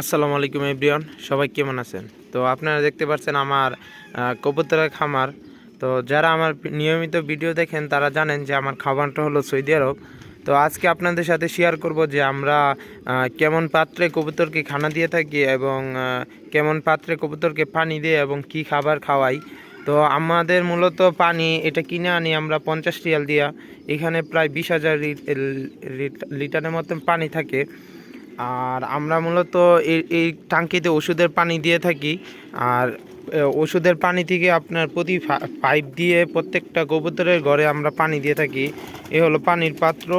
আসসালামু আলাইকুম এভরিওয়ান, সবাই কেমন আছেন? তো আপনারা দেখতে পাচ্ছেন আমার কবুতরের খামার। তো যারা আমার নিয়মিত ভিডিও দেখেন, তারা জানেন যে আমার খাবারটা হলো সৌদি আরব। তো আজকে আপনাদের সাথে শেয়ার করব যে আমরা কেমন পাত্রে কবুতরকে খানা দিয়ে থাকি এবং কেমন পাত্রে কবুতরকে পানি দিয়ে এবং কি খাবার খাওয়াই। তো আমাদের মূলত পানি, এটা কিনে আনি আমরা পঞ্চাশ রিয়াল দিয়া। এখানে প্রায় বিশ হাজার লিটারের মতন পানি থাকে। আর আমরা মূলত এই এই টাঙ্কিতে ওষুধের পানি দিয়ে থাকি। আর ওষুধের পানি থেকে আপনার প্রতি পাইপ দিয়ে প্রত্যেকটা কবুতরের ঘরে আমরা পানি দিয়ে থাকি। এ হলো পানির পাত্র।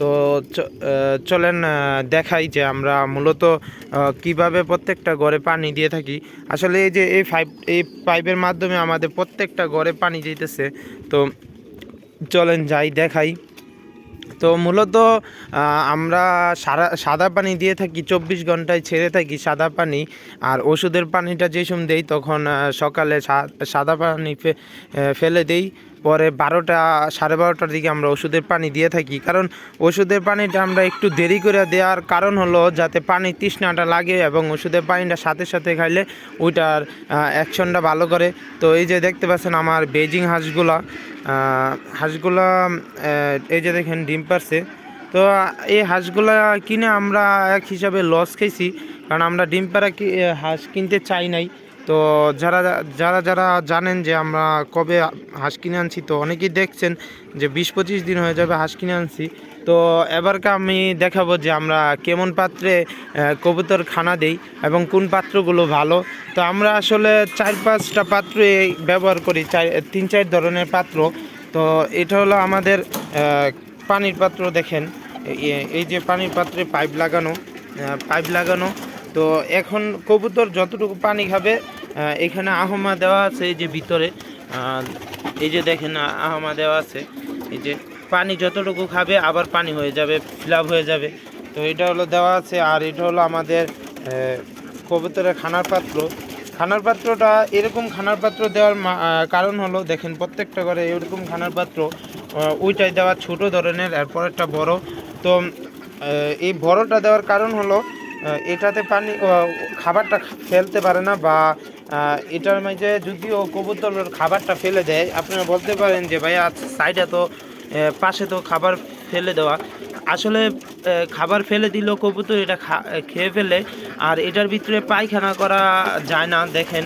তো চলেন দেখাই যে আমরা মূলত কীভাবে প্রত্যেকটা ঘরে পানি দিয়ে থাকি। আসলে এই যে এই পাইপ, এই পাইপের মাধ্যমে আমাদের প্রত্যেকটা ঘরে পানি যেতেছে তো চলেন যাই, দেখাই। তো মূলত আমরা সারা, সাদা পানি দিয়ে থাকি, চব্বিশ ঘন্টায় ছেড়ে থাকি সাদা পানি, আর ওষুধের পানিটা যে সময় দেই তখন সকালে সাদা পানি ফেলে দেই পরে বারোটা, সাড়ে বারোটার দিকে আমরা ওষুধের পানি দিয়ে থাকি। কারণ ওষুধের পানিটা আমরা একটু দেরি করে দেওয়ার কারণ হলো যাতে পানি তৃষ্ণাটা লাগে এবং ওষুধের পানিটা সাথে সাথে খাইলে ওইটার অ্যাকশনটা ভালো করে। তো এই যে দেখতে পাচ্ছেন আমার বেজিং হাঁসগুলা হাঁসগুলা এই যে দেখেন ডিম পারছে। তো এই হাঁসগুলা কিনে আমরা এক হিসাবে লস খেয়েছি কারণ আমরা ডিম পাড়া কি হাঁস কিনতে চাই নাই। তো যারা যারা যারা জানেন যে আমরা কবে হাঁস কিনে আনছি, তো অনেকেই দেখছেন যে বিশ পঁচিশ দিন হয়ে যাবে হাঁস কিনে আনছি। তো এবারকে আমি দেখাবো যে আমরা কেমন পাত্রে কবুতর খানা দেই এবং কোন পাত্রগুলো ভালো। তো আমরা আসলে চার পাঁচটা পাত্র ব্যবহার করি, চার, তিন চার ধরনের পাত্র। তো এটা হলো আমাদের পানির পাত্র দেখেন। এই যে পানির পাত্রে পাইপ লাগানো পাইপ লাগানো। তো এখন কবুতর যতটুকু পানি খাবে এখানে আহমা দেওয়া আছে, এই যে ভিতরে। এই যে দেখেন, আহমা দেওয়া আছে। এই যে পানি যতটুকু খাবে, আবার পানি হয়ে যাবে ফিল হয়ে যাবে। তো এটা হলো দেওয়া আছে, আর এটা হলো আমাদের কবুতরের খানার পাত্র। খানার পাত্রটা এরকম খানার পাত্র দেওয়ার কারণ হলো, দেখেন প্রত্যেকটা ঘরে এরকম খানার পাত্র ওইটাই দেওয়া ছোট ধরনের এরপরেরটা বড়। তো এই বড়টা দেওয়ার কারণ হলো এটাতে পানি খাবারটা ফেলতে পারে না বা এটার মাঝে যদিও কবুতর খাবারটা ফেলে দেয়, আপনারা বলতে পারেন যে ভাইয়া সাইডে তো পাশে তো খাবার ফেলে দেওয়া। আসলে খাবার ফেলে দিলেও কবুতর এটা খেয়ে ফেলে, আর এটার ভিতরে পায়খানা করা যায় না, দেখেন।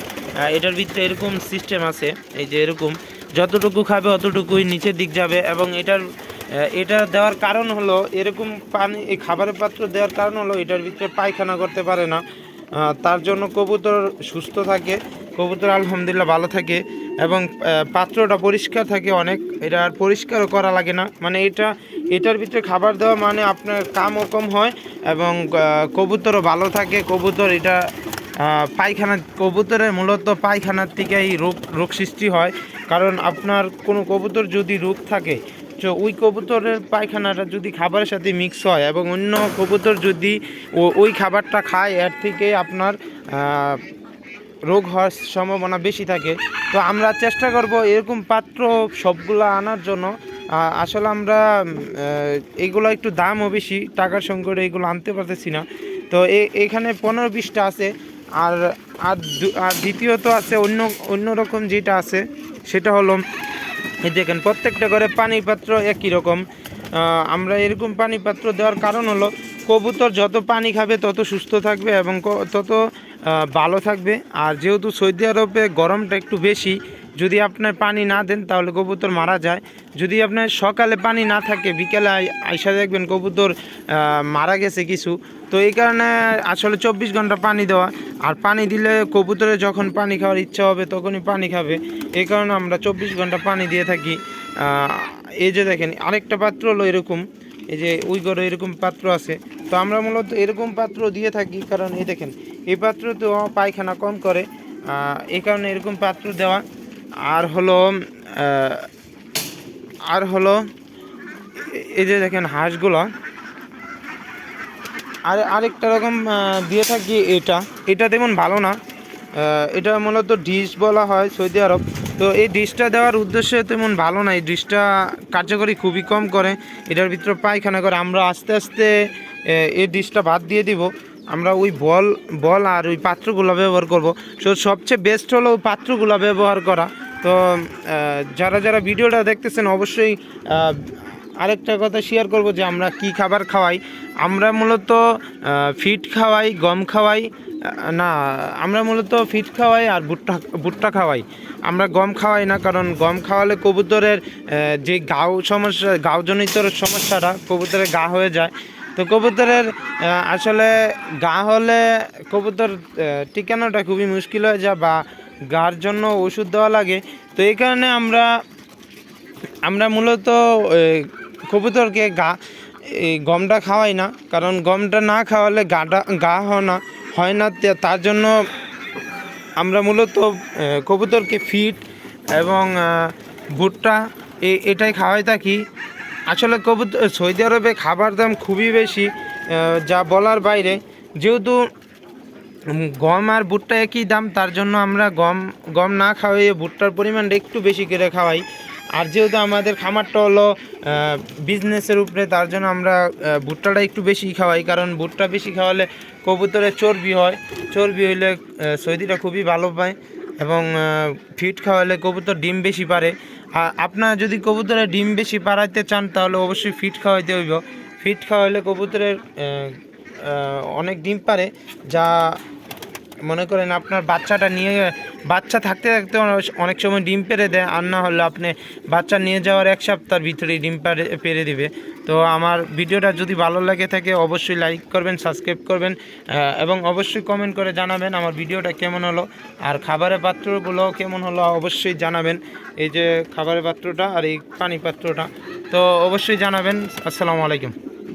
এটার ভিতরে এরকম সিস্টেম আছে, এই যে এরকম। যতটুকু খাবে অতটুকুই নিচের দিক যাবে, এবং এটার এটা দেওয়ার কারণ হলো, এরকম পানি, এই খাবারের পাত্র দেওয়ার কারণ হলো, এটার ভিতরে পায়খানা করতে পারে না। তার জন্য কবুতর সুস্থ থাকে, কবুতর আলহামদুলিল্লাহ ভালো থাকে এবং পাত্রটা পরিষ্কার থাকে অনেক, এটা আর পরিষ্কারও করা লাগে না। মানে এটা, এটার ভিতরে খাবার দেওয়া মানে আপনার কামও কম হয় এবং কবুতরও ভালো থাকে। কবুতর এটা পায়খানা, কবুতরের মূলত পায়খানার থেকেই রোগ রোগ সৃষ্টি হয়। কারণ আপনার কোনো কবুতর যদি রোগ থাকে তো ওই কবুতরের পায়খানাটা যদি খাবারের সাথে মিক্স হয় এবং অন্য কবুতর যদি ওই খাবারটা খায়, এর থেকে আপনার রোগ হওয়ার সম্ভাবনা বেশি থাকে। তো আমরা চেষ্টা করব এরকম পাত্র সবগুলো আনার জন্য। আসলে আমরা এগুলো একটু দামও বেশি, টাকার সংকটে এগুলো আনতে পারতেছি না। তো এখানে পনেরো বিশটা আছে। আর আর দ্বিতীয়ত আছে অন্য অন্য রকম যেটা আছে, সেটা হলো দেখেন, প্রত্যেকটা ঘরে পানি পাত্র একই রকম। আমরা এরকম পানি পাত্র দেওয়ার কারণ হলো, কবুতর যত পানি খাবে তত সুস্থ থাকবে এবং তত ভালো থাকবে। আর যেহেতু সৌদি আরবে গরমটা একটু বেশি যদি আপনার পানি না দেন, তাহলে কবুতর মারা যায়। যদি আপনার সকালে পানি না থাকে, বিকেলে আই- আইসা দেখবেন কবুতর মারা গেছে কিছু। তো এই কারণে আসলে চব্বিশ ঘণ্টা পানি দেওয়া। আর পানি দিলে কবুতরে যখন পানি খাওয়ার ইচ্ছা হবে, তখনই পানি খাবে। এই কারণে আমরা চব্বিশ ঘণ্টা পানি দিয়ে থাকি। এই যে দেখেন, আরেকটা পাত্র হলো এরকম। এই যে ওই ঘরে এরকম পাত্র আছে। তো আমরা মূলত এরকম পাত্র দিয়ে থাকি, কারণ এই দেখেন, এই পাত্র তো পায়খানা কম করে। এই কারণে এরকম পাত্র দেওয়া। আর হলো আর হলো, এই যে দেখেন হাঁসগুলো। আর আরেকটা রকম দিয়ে থাকি এটা। এটা তেমন ভালো না। এটা মূলত ডিশ বলা হয় সৌদি আরব। তো এই ডিশটা দেওয়ার উদ্দেশ্যে তেমন ভালো না। এই ডিশটা কার্যকরী খুবই কম করে। এটার ভিতরে পায়খানা করে। আমরা আস্তে আস্তে এই ডিশটা বাদ দিয়ে দিব। আমরা ওই বল বল আর ওই পাত্রগুলো ব্যবহার করব। তো সবচেয়ে বেস্ট হলো ওই পাত্রগুলো ব্যবহার করা। তো যারা যারা ভিডিওটা দেখতেছেন, অবশ্যই আরেকটা কথা শেয়ার করব যে আমরা কি খাবার খাওয়াই। আমরা মূলত ফিট খাওয়াই, গম খাওয়াই না, আমরা মূলত ফিট খাওয়াই আর ভুট্টা ভুট্টা খাওয়াই। আমরা গম খাওয়াই না, কারণ গম খাওয়ালে কবুতরের যে গাও সমস্যা, গাওজনিত সমস্যাটা কবুতরের গা হয়ে যায়। তো কবুতরের আসলে গা হলে কবুতর টিকানোটা খুবই মুশকিল হয়ে যায় বা গার জন্য ওষুধ দেওয়া লাগে। তো এই কারণে আমরা আমরা মূলত কবুতরকে গা গমটা খাওয়াই না। কারণ গমটা না খাওয়ালে গাটা, গা হয় না হয় না তার জন্য আমরা মূলত কবুতরকে ফিট এবং ভুট্টা এটাই খাওয়াই থাকি। আসলে কবুতর সৌদি আরবে খাবার দাম খুবই বেশি যা বলার বাইরে। যেহেতু গম আর ভুট্টা একই দাম, তার জন্য আমরা গম গম না খাওয়াইয়ে ভুট্টার পরিমাণটা একটু বেশি করে খাওয়াই। আর যেহেতু আমাদের খামারটা হলো বিজনেসের উপরে, তার জন্য আমরা ভুট্টাটা একটু বেশি খাওয়াই। কারণ ভুট্টা বেশি খাওয়ালে কবুতরের চর্বি হয়। চর্বি হইলে সৌদিরা খুবই ভালো পায়। এবং ফিট খাওয়ালে কবুতর ডিম বেশি পারে। আপনারা যদি কবুতরের ডিম বেশি পাড়াইতে চান, তাহলে অবশ্যই ফিট খাওয়াইতে হইব। ফিট খাওয়াইলে কবুতরের অনেক ডিম পারে, যা মনে করেন আপনার বাচ্চাটা নিয়ে বাচ্চা থাকতে থাকতে অনেক- সময় ডিম পেরে দেয়। আর না হলে আপনি বাচ্চা নিয়ে যাওয়ার এক সপ্তাহের ভিতরেই ডিম পেরে দিবে। তো আমার ভিডিওটা যদি ভালো লাগে থাকে, অবশ্যই লাইক করবেন সাবস্ক্রাইব করবেন এবং অবশ্যই কমেন্ট করে জানাবেন আমার ভিডিওটা কেমন হলো। আর খাবারের পাত্রগুলো কেমন হলো অবশ্যই জানাবেন। এই যে খাবারের পাত্রটা আর এই পানি পাত্রটা। তো অবশ্যই জানাবেন। আসসালামু আলাইকুম।